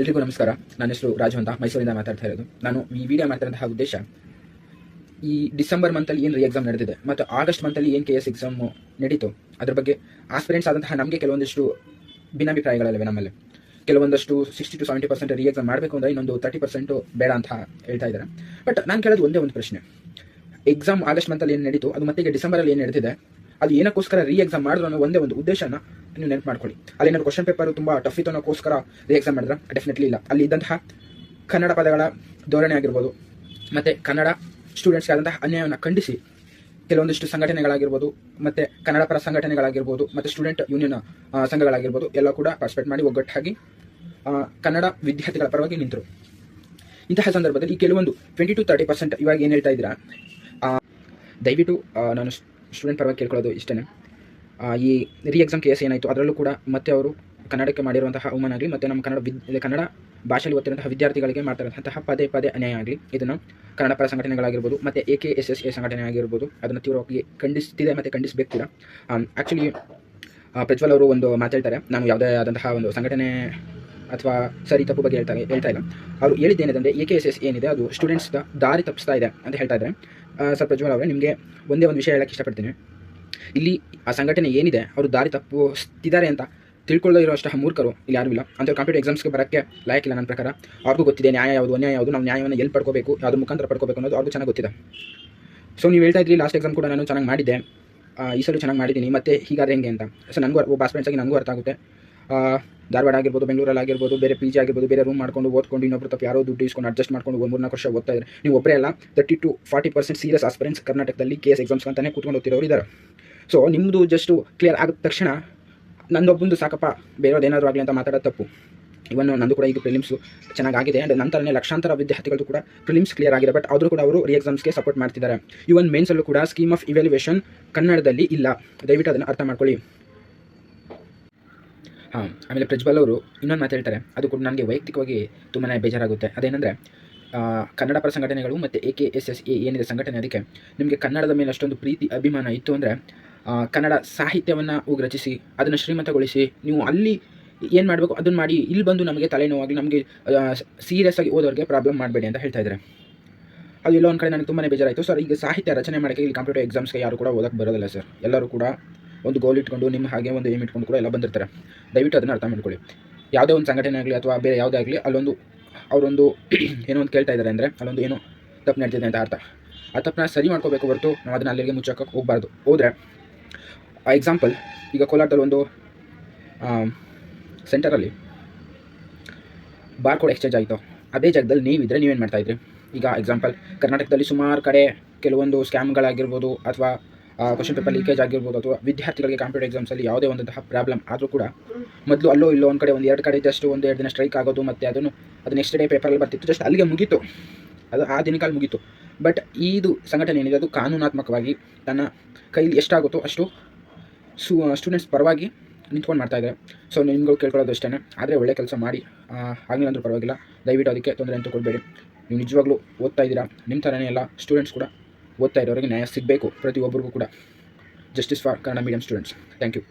ಎಲ್ರಿಗೂ ನಮಸ್ಕಾರ. ನನ್ನ ಹೆಸರು ರಾಜು ಅಂತ ಮೈಸೂರಿಂದ ಮಾತಾಡ್ತಾ ಇರೋದು. ನಾನು ಈ ವಿಡಿಯೋ ಮಾಡ್ತಿರೋಂತಹ ಉದ್ದೇಶ, ಈ ಡಿಸೆಂಬರ್ ಮಂತಲ್ಲಿ ಏನು ಎಕ್ಸಾಮ್ ನಡೆದಿದೆ ಮತ್ತು ಆಗಸ್ಟ್ ಮಂತಲ್ಲಿ ಏನು ಕೆ ಎಸ್ ಎಕ್ಸಾಮ್ ನಡೀತು, ಅದ್ರ ಬಗ್ಗೆ ಆಸ್ಪಿರೆಂಟ್ಸ್ ಆದಂತಹ ನಮಗೆ ಕೆಲವೊಂದಿಷ್ಟು ಭಿನ್ನಾಭಿಪ್ರಾಯಗಳಲ್ಲವೆ ನಮ್ಮಲ್ಲಿ. ಕೆಲವೊಂದಷ್ಟು sixty to seventy percent re exam ಮಾಡಬೇಕು ಅಂದರೆ ಇನ್ನೊಂದು ತರ್ಟಿ ಪರ್ಸೆಂಟು ಬೇಡ ಅಂತ ಹೇಳ್ತಾ ಇದ್ದಾರೆ. ಬಟ್ ನಾನು ಕೇಳೋದು ಒಂದೇ ಒಂದು ಪ್ರಶ್ನೆ. ಎಕ್ಸಾಮ್ ಆಗಸ್ಟ್ ಮಂತಲ್ಲಿ ಏನು ನಡೀತು, ಅದು ಮತ್ತೆ ಈಗ ಡಿಸೆಂಬರಲ್ಲಿ ಏನು ನಡೆದಿದೆ? ಅದು ಏನಕ್ಕೋಸ್ಕರ ರೀ ಎಕ್ಸಾಮ್ ಮಾಡಿದ್ರು ಅನ್ನೋ ಒಂದೇ ಒಂದು ಉದ್ದೇಶನ ನೀವು ನೆನಪು ಮಾಡ್ಕೊಳ್ಳಿ. ಅಲ್ಲಿ ಏನಾದ್ರು ಕ್ವಶನ್ ಪೇಪರ್ ತುಂಬಾ ಟಫ್ ಇತ್ತು ಅನ್ನೋಕ್ಕೋಸ್ಕರ ರೀ ಎಕ್ಸಾಮ್ ಮಾಡಿದ್ರೆ? ಡೆಫಿನೆಟ್ಲಿ ಇಲ್ಲ. ಅಲ್ಲಿ ಇದ್ದಂತಹ ಕನ್ನಡ ಪದಗಳ ಧೋರಣೆ ಆಗಿರ್ಬೋದು, ಮತ್ತೆ ಕನ್ನಡ ಸ್ಟೂಡೆಂಟ್ಸ್ಗೆ ಆದಂತಹ ಅನ್ಯಾಯವನ್ನು ಖಂಡಿಸಿ ಕೆಲವೊಂದಿಷ್ಟು ಸಂಘಟನೆಗಳಾಗಿರ್ಬೋದು, ಮತ್ತೆ ಕನ್ನಡ ಪರ ಸಂಘಟನೆಗಳಾಗಿರ್ಬೋದು, ಮತ್ತೆ ಸ್ಟೂಡೆಂಟ್ ಯೂನಿಯನ್ ಸಂಘಗಳಾಗಿರ್ಬೋದು, ಎಲ್ಲ ಕೂಡ ಪಾರ್ಟಿಸಿಪೇಟ್ ಮಾಡಿ ಒಗ್ಗಟ್ಟಾಗಿ ಕನ್ನಡ ವಿದ್ಯಾರ್ಥಿಗಳ ಪರವಾಗಿ ನಿಂತರು. ಇಂತಹ ಸಂದರ್ಭದಲ್ಲಿ ಕೆಲವೊಂದು ಟ್ವೆಂಟಿ ಟು ತರ್ಟಿ ಪರ್ಸೆಂಟ್ ಇವಾಗ ಏನು ಹೇಳ್ತಾ ಇದ್ದೀರಾ? ದಯವಿಟ್ಟು ನಾನು ಸ್ಟೂಡೆಂಟ್ ಪರವಾಗಿ ಕೇಳ್ಕೊಳ್ಳೋದು ಇಷ್ಟೇ ಈ ರೀ ಎಕ್ಸಾಮ್ ಕೇಸ್ ಏನಾಯಿತು, ಅದರಲ್ಲೂ ಕೂಡ ಮತ್ತೆ ಅವರು ಕನ್ನಡಕ್ಕೆ ಮಾಡಿರುವಂತಹ ಅವಮಾನ ಆಗಲಿ, ಮತ್ತು ನಮ್ಮ ಕನ್ನಡ ವಿದ್ ಕನ್ನಡ ಭಾಷೆಯಲ್ಲಿ ಓದ್ತಿರುವಂತಹ ವಿದ್ಯಾರ್ಥಿಗಳಿಗೆ ಮಾಡ್ತಿರುವಂತಹ ಪದೇ ಪದೇ ಅನ್ಯಾಯ ಆಗಲಿ, ಇದನ್ನು ಕನ್ನಡ ಪರ ಸಂಘಟನೆಗಳಾಗಿರ್ಬೋದು, ಮತ್ತು A K S S A ಸಂಘಟನೆ ಆಗಿರ್ಬೋದು ಅದನ್ನು ತೀವ್ರವಾಗಿ ಖಂಡಿಸ್ತಿದೆ ಮತ್ತು ಖಂಡಿಸಬೇಕು ಕೂಡ. ಆ್ಯಕ್ಚುಲಿ ಪ್ರಜ್ವಲ್ ಅವರು ಒಂದು ಮಾತಾಡ್ತಾರೆ, ನಾನು ಯಾವುದೇ ಆದಂತಹ ಒಂದು ಸಂಘಟನೆ ಅಥವಾ ಸರಿ ತಪ್ಪು ಬಗ್ಗೆ ಹೇಳ್ತಾ ಹೇಳ್ತಾ ಇಲ್ಲ. ಅವರು ಹೇಳಿದ್ದೇನೆಂದರೆ ಎ ಕೆ ಎಸ್ ಎಸ್ ಏನಿದೆ, ಅದು ಸ್ಟೂಡೆಂಟ್ಸ್ ದಾರಿ ತಪ್ಪಿಸ್ತಾ ಇದೆ ಅಂತ ಹೇಳ್ತಾ ಇದ್ದಾರೆ. ಸರ್ ಪ್ರಜ್ವಲ್ ಅವರೇ, ನಿಮಗೆ ಒಂದೇ ಒಂದು ವಿಷಯ ಹೇಳಕ್ಕೆ ಇಷ್ಟಪಡ್ತೀನಿ. ಇಲ್ಲಿ ಆ ಸಂಘಟನೆ ಏನಿದೆ, ಅವರು ದಾರಿ ತಪ್ಪಿಸ್ತಿದ್ದಾರೆ ಅಂತ ತಿಳ್ಕೊಳ್ಳೋ ಇರೋಷ್ಟು ಮೂರ್ಖರು ಇಲ್ಲಿ ಯಾರೂ ಇಲ್ಲ. ಅಂತ ಕಾಂಪಿಟೇಟಿವ್ ಎಕ್ಸಾಮ್ಸ್ಗೆ ಬರೋಕ್ಕೆ ಲಾಯಕ್ಕಿಲ್ಲ ನನ್ನ ಪ್ರಕಾರ. ಅವ್ರಿಗೂ ಗೊತ್ತಿದೆ, ನ್ಯಾಯ ಯಾವುದು, ಅನ್ಯಾಯ ಯಾವುದು, ನಾವು ನ್ಯಾಯವನ್ನು ಎಲ್ಲಿ ಪಡ್ಕೋಬೇಕು, ಯಾವ್ದು ಮುಖಾಂತರ ಪಡ್ಕೋಬೇಕು ಅನ್ನೋದು ಅವ್ರಿಗೂ ಚೆನ್ನಾಗಿ ಗೊತ್ತಿದೆ. ಸೊ ನೀವು ಹೇಳ್ತಾ ಇದ್ರಿ ಲಾಸ್ಟ್ ಎಕ್ಸಾಮ್ ಕೂಡ ನಾನು ಚೆನ್ನಾಗಿ ಮಾಡಿದ್ದೆ. ಈ ಸಲ ಚೆನ್ನಾಗಿ ಮಾಡಿದ್ದೀನಿ, ಮತ್ತೆ ಹೀಗಾದ್ರೆ ಹೆಂಗೆ ಅಂತ. ಸೊ ನನಗೂ ಒಬ್ಬ ಫ್ರೆಂಡ್ಸಾಗಿ ನನಗೂ ಅರ್ಥ ಆಗುತ್ತೆ. ಧಾರವಾಡ ಆಗಿರ್ಬೋದು, ಬೆಂಗಳೂರಲ್ಲಿ ಆಗಿರ್ಬೋದು, ಬೇರೆ ಪಿ ಜಿ ಆಗಿರ್ಬೋದು, ಬೇರೆ ರೂಮ್ ಮಾಡ್ಕೊಂಡು ಓದ್ಕೊಂಡು ಇನ್ನೊಬ್ಬರು ತಪ್ಪು ಯಾರೋ ದುಡ್ಡು ಇಸ್ಕೊಂಡು ಅಡ್ಜಸ್ಟ್ ಮಾಡ್ಕೊಂಡು ಒಂದು ಮೂರ್ನಾಲ್ಕು ವರ್ಷ ಓದ್ತಾ ಇದ್ದಾರೆ. ನೀವು ಒಬ್ಬರೇ ಅಲ್ಲ thirty to forty percent serious aspirants ಕರ್ನಾಟಕದಲ್ಲಿ ಕೆ ಎಸ್ ಎಕ್ಸಾಮ್ಸ್ ಅಂತಾನೆ ಕೂತ್ಕೊಂಡು ಓದ್ತಿರೋರು ಇದ್ದಾರೆ. ಸೊ ನಿಮ್ಮದು ಜಸ್ಟು ಕ್ಲಿಯರ್ ಆಗಿದ ತಕ್ಷಣ ನಂದೊಬ್ಬಂದು ಸಾಕಪ್ಪ ಬೇರೆಯವ್ರದ್ದು ಏನಾದರೂ ಆಗಲಿ ಅಂತ ಮಾತಾಡೋದು ತಪ್ಪು. ಇವನ್ ನಂದು ಕೂಡ ಈಗ ಪ್ರಿಲಿಮ್ಸು ಚೆನ್ನಾಗಿದೆ ಆ್ಯಂಡ್ ನಂತರನೇ ಲಕ್ಷಾಂತರ ವಿದ್ಯಾರ್ಥಿಗಳು ಕೂಡ ಪ್ರಿಲಿಮ್ಸ್ ಕ್ಲಿಯರ್ ಆಗಿದೆ ಬಟ್ ಆದರೂ ಕೂಡ ಅವರು ರಿ ಎಕ್ಸಾಮ್ಸ್ಗೆ ಸಪೋರ್ಟ್ ಮಾಡ್ತಿದ್ದಾರೆ. ಇವನ್ ಮೇನ್ಸಲ್ಲೂ ಕೂಡ ಸ್ಕೀಮ್ ಆಫ್ ಇವ್ಯಾಲ್ಯೂಯೇಷನ್ ಕನ್ನಡದಲ್ಲಿ ಇಲ್ಲ. ದಯವಿಟ್ಟು ಅದನ್ನು ಅರ್ಥ ಮಾಡ್ಕೊಳ್ಳಿ. ಹಾಂ, ಆಮೇಲೆ ಪ್ರಜ್ವಲ್ ಅವರು ಇನ್ನೊಂದು ಮಾತು ಹೇಳ್ತಾರೆ. ಅದು ಕೂಡ ನನಗೆ ವೈಯಕ್ತಿಕವಾಗಿ ತುಂಬಾ ಬೇಜಾರಾಗುತ್ತೆ. ಅದೇನೆಂದರೆ ಕನ್ನಡ ಪರ ಸಂಘಟನೆಗಳು ಮತ್ತು A K S S A ಏನಿದೆ ಸಂಘಟನೆ ಅದಕ್ಕೆ ನಿಮಗೆ ಕನ್ನಡದ ಮೇಲೆ ಅಷ್ಟೊಂದು ಪ್ರೀತಿ, ಅಭಿಮಾನ ಇತ್ತು ಅಂದರೆ ಕನ್ನಡ ಸಾಹಿತ್ಯವನ್ನು ರಚಿಸಿ, ಅದನ್ನು ಶ್ರೀಮಂತಗೊಳಿಸಿ, ನೀವು ಅಲ್ಲಿ ಏನು ಮಾಡಬೇಕು ಅದನ್ನು ಮಾಡಿ ಇಲ್ಲಿ ಬಂದು ನಮಗೆ ತಲೆನೋವಾಗಿ ನಮಗೆ ಸೀರಿಯಸ್ ಆಗಿ ಓದೋರಿಗೆ ಪ್ರಾಬ್ಲಮ್ ಮಾಡಬೇಡಿ ಅಂತ ಹೇಳ್ತಾ ಇದ್ದಾರೆ. ಅದು ಎಲ್ಲೋ ಒಂದು ಕಡೆ ನನಗೆ ತುಂಬಾ ಬೇಜಾರಾಯಿತು. ಸರ್, ಈಗ ಸಾಹಿತ್ಯ ರಚನೆ ಮಾಡೋಕ್ಕೆ ಇಲ್ಲಿ ಕಂಪ್ಯೂಟರ್ ಎಕ್ಸಾಮ್ಸ್ಗೆ ಯಾರು ಕೂಡ ಓದಕ್ಕೆ ಬರೋದಿಲ್ಲ ಸರ್. ಎಲ್ಲರೂ ಕೂಡ ಒಂದು ಗೋಲ್ ಇಟ್ಕೊಂಡು ನಿಮ್ಮ ಹಾಗೆ ಒಂದು ಏಮ್ ಇಟ್ಕೊಂಡು ಕೂಡ ಎಲ್ಲ ಬಂದಿರ್ತಾರೆ. ದಯವಿಟ್ಟು ಅದನ್ನು ಅರ್ಥ ಮಾಡ್ಕೊಳ್ಳಿ. ಯಾವುದೇ ಒಂದು ಸಂಘಟನೆ ಆಗಲಿ ಅಥವಾ ಬೇರೆ ಯಾವುದೇ ಆಗಲಿ ಅಲ್ಲೊಂದು, ಅವರೊಂದು ಏನೋ ಒಂದು ಕೇಳ್ತಾ ಇದ್ದಾರೆ ಅಂದರೆ ಅಲ್ಲೊಂದು ಏನೋ ತಪ್ಪು ನಡೀತಿದೆ ಅಂತ ಅರ್ಥ. ಆ ತಪ್ಪನ್ನ ಸರಿ ಮಾಡ್ಕೋಬೇಕು ಹೊರತು ನಾವು ಅದನ್ನು ಅಲ್ಲಿಗೆ ಮುಚ್ಚೋಕ್ಕೆ ಹೋಗಬಾರ್ದು. ಹೋದರೆ ಎಕ್ಸಾಂಪಲ್ ಈಗ ಕೋಲಾರದಲ್ಲಿ ಒಂದು ಸೆಂಟರಲ್ಲಿ ಬಾರ್ ಕೋಡ್ ಎಕ್ಸ್ಚೇಂಜ್ ಆಯಿತು. ಅದೇ ಜಾಗದಲ್ಲಿ ನೀವಿದ್ರೆ ನೀವೇನು ಮಾಡ್ತಾಯಿದ್ರಿ ಈಗ ಎಕ್ಸಾಂಪಲ್ ಕರ್ನಾಟಕದಲ್ಲಿ ಸುಮಾರು ಕಡೆ ಕೆಲವೊಂದು ಸ್ಕ್ಯಾಮ್ಗಳಾಗಿರ್ಬೋದು ಅಥವಾ ಕ್ವಶನ್ ಪೇಪರ್ ಲೀಕೇಜ್ ಆಗಿರ್ಬೋದು ಅಥವಾ ವಿದ್ಯಾರ್ಥಿಗಳಿಗೆ ಕಾಂಪಿಟೇಟಿವ್ ಎಕ್ಸಾಮ್ಸಲ್ಲಿ ಯಾವುದೇ ಒಂದಂತಹ ಪ್ರಾಬ್ಲಮ್ ಆದರೂ ಕೂಡ ಮೊದಲು ಅಲ್ಲೋ ಇಲ್ಲೋ ಒಂದು ಕಡೆ ಒಂದು ಎರಡು ಕಡೆ ಜಸ್ಟ್ ಒಂದು ಎರಡು ದಿನ ಸ್ಟ್ರೈಕ್ ಆಗೋದು ಮತ್ತು ಅದನ್ನು ಅದು ನೆಕ್ಸ್ಟ್ ಡೇ ಪೇಪರಲ್ಲಿ ಬರ್ತಿತ್ತು. ಜಸ್ಟ್ ಅಲ್ಲಿಗೆ ಮುಗೀತು. ಅದು ಆ ದಿನಕಾಲ ಮುಗೀತು. ಬಟ್ ಇದು ಸಂಘಟನೆ ಏನಿದೆ, ಅದು ಕಾನೂನಾತ್ಮಕವಾಗಿ ತನ್ನ ಕೈಲಿ ಎಷ್ಟಾಗುತ್ತೋ ಅಷ್ಟು ಸು ಸ್ಟೂಡೆಂಟ್ಸ್ ಪರವಾಗಿ ನಿಂತ್ಕೊಂಡು ಮಾಡ್ತಾ ಇದ್ದಾರೆ. ಸೊ ನಿಮ್ಗಳು ಕೇಳ್ಕೊಳ್ಳೋದು ಅಷ್ಟೇ ಆದರೆ ಒಳ್ಳೆ ಕೆಲಸ ಮಾಡಿ ಆಗಲಿಲ್ಲ ಅಂದರೂ ಪರವಾಗಿಲ್ಲ. ದಯವಿಟ್ಟು ಅದಕ್ಕೆ ತೊಂದರೆ ಅಂತ ಕೊಡಬೇಡಿ. ನೀವು ನಿಜವಾಗ್ಲೂ ಓದ್ತಾ ಇದ್ದೀರಾ? ನಿಮ್ಮ ಥರನೇ ಎಲ್ಲ ಸ್ಟೂಡೆಂಟ್ಸ್ ಕೂಡ ಓದ್ತಾ ಇರೋರಿಗೆ ನ್ಯಾಯ ಸಿಗಬೇಕು ಪ್ರತಿಯೊಬ್ಬರಿಗೂ ಕೂಡ. Justice for Kannada medium students thank you